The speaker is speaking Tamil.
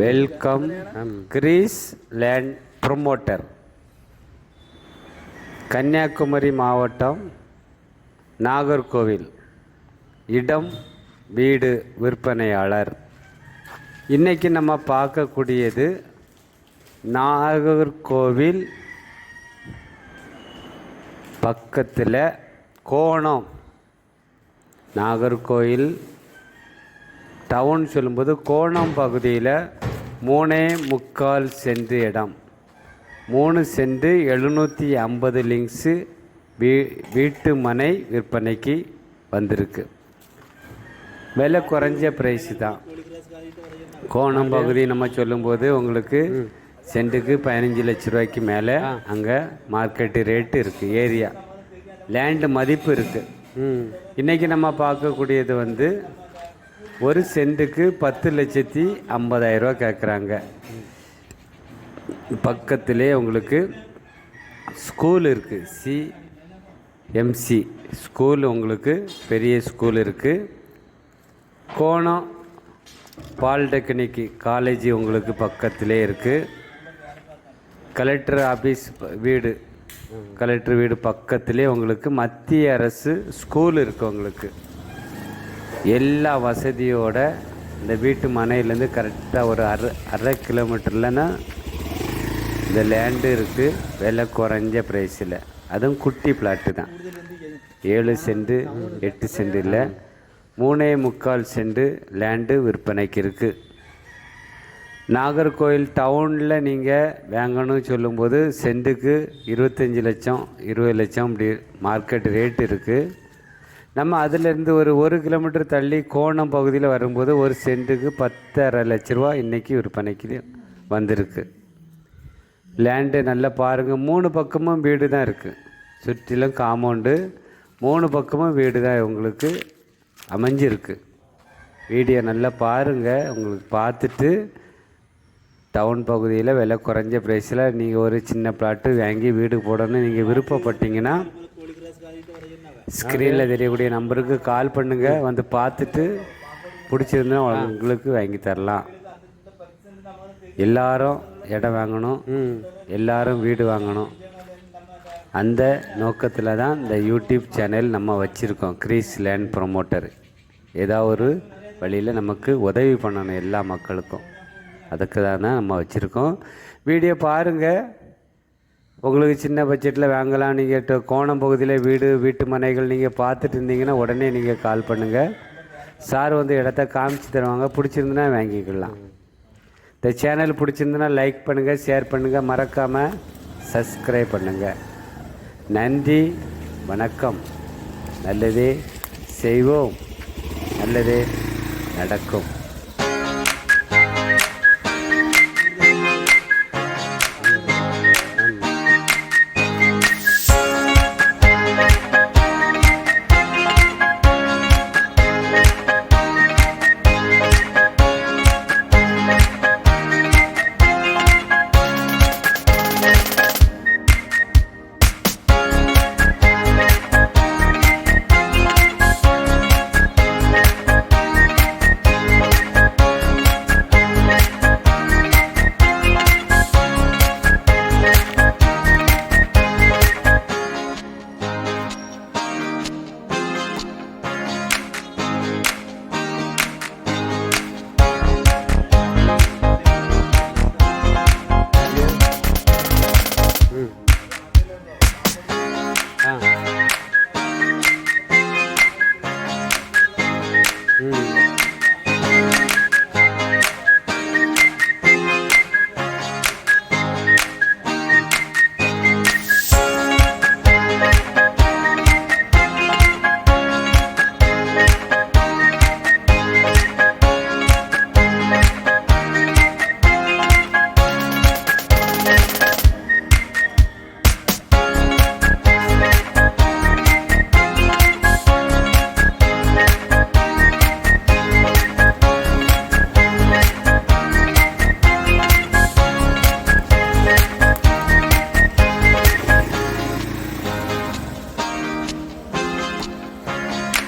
Welcome Grace Land promoter Kanyakumari மாவட்டம் நாகர்கோவில். இடம் வீடு விற்பனையாளர். இன்னைக்கு நம்ம பார்க்கக்கூடியது நாகர்கோவில் பக்கத்தில் கோணம். நாகர்கோவில் டவுன் சொல்லும்போது கோணம் பகுதியில் மூணே முக்கால் சென்ட் இடம். மூணு சென்ட் எழுநூற்றி ஐம்பது லிங்க்ஸு வீ வீட்டு மனை விற்பனைக்கு வந்திருக்கு. விலை குறைஞ்ச ப்ரைஸ் தான். கோணம் பகுதி நம்ம சொல்லும்போது உங்களுக்கு சென்ட்டுக்கு பதினஞ்சு லட்ச ரூபாய்க்கு மேலே அங்கே மார்க்கெட்டு ரேட்டு இருக்குது ஏரியா. லேண்டு மதிப்பு இருக்குது ம். இன்னைக்கு நம்ம பார்க்கக்கூடியது வந்து ஒரு சென்ட்டுக்கு பத்து லட்சத்தி ஐம்பதாயிரரூவா கேட்குறாங்க பக்கத்திலே உங்களுக்கு ஸ்கூல் இருக்குது சி எம்சி ஸ்கூல் உங்களுக்கு பெரிய ஸ்கூல் இருக்குது கோணம் பாலிடெக்னிக் காலேஜ் உங்களுக்கு பக்கத்திலே இருக்குது கலெக்டர் ஆஃபீஸ் வீடு கலெக்டர் வீடு பக்கத்திலே உங்களுக்கு மத்திய அரசு ஸ்கூல் இருக்குது உங்களுக்கு. எல்லா வசதியோட இந்த வீட்டு மனையிலேருந்து கரெக்டாக ஒரு அரை அரை கிலோமீட்டர்லன்னா இந்த லேண்டு இருக்குது விலை குறைஞ்ச ப்ரைஸில் அதுவும் குட்டி பிளாட்டு தான். ஏழு சென்ட் எட்டு சென்ட் இல்லை. மூணே முக்கால் சென்ட் லேண்டு விற்பனைக்கு இருக்குது நாகர்கோவில் டவுனில் நீங்கள் வாங்கணும்னு சொல்லும்போது சென்ட்டுக்கு இருபத்தஞ்சி லட்சம் இருபது லட்சம் இப்படி மார்க்கெட் ரேட் இருக்குது நம்ம அதிலேருந்து ஒரு ஒரு கிலோமீட்டர் தள்ளி கோணம் பகுதியில் வரும்போது ஒரு சென்ட்டுக்கு பத்தரை லட்ச ரூபா இன்றைக்கி விற்பனைக்கு வந்திருக்கு. லேண்டு நல்லா பாருங்கள் மூணு பக்கமும் வீடு தான் இருக்குது சுற்றிலும் காம்பவுண்டு மூணு பக்கமும் வீடு தான் உங்களுக்கு அமைஞ்சிருக்கு. வீடியோ நல்லா பாருங்கள் உங்களுக்கு பார்த்துட்டு டவுன் பகுதியில் விலை குறைஞ்ச ப்ரைஸில் நீங்கள் ஒரு சின்ன பிளாட்டு வாங்கி வீடு போடணும்னு நீங்கள் விருப்பப்பட்டீங்கன்னா ஸ்க்ரீனில் தெரியக்கூடிய நம்பருக்கு கால் பண்ணுங்கள் வந்து பார்த்துட்டு பிடிச்சிருந்தா உங்களுக்கு வாங்கி தரலாம். எல்லாரும் இடம் வாங்கணும். எல்லாரும் வீடு வாங்கணும். அந்த நோக்கத்தில் தான் இந்த யூடியூப் சேனல் நம்ம வச்சுருக்கோம். கிரீஸ் லேண்ட் ப்ரொமோட்டர் ஏதாவது ஒரு வழியில் நமக்கு உதவி பண்ணணும் எல்லா மக்களுக்கும். அதுக்கு தான் நம்ம வச்சுருக்கோம். வீடியோ பாருங்கள் உங்களுக்கு சின்ன பட்ஜெட்டில் வாங்கலாம் நீங்கள் கோணம் பகுதியில் வீடு வீட்டு மனைகள் நீங்கள் பார்த்துட்டு இருந்தீங்கன்னா உடனே நீங்கள் கால் பண்ணுங்கள் சார் வந்து இடத்த காமிச்சு தருவாங்க. பிடிச்சிருந்துன்னா வாங்கிக்கலாம். இந்த சேனல் பிடிச்சிருந்துன்னா லைக் பண்ணுங்கள் ஷேர் பண்ணுங்கள் மறக்காமல் சப்ஸ்கிரைப் பண்ணுங்கள் நன்றி வணக்கம். நல்லதே செய்வோம். நல்லதே நடக்கும்.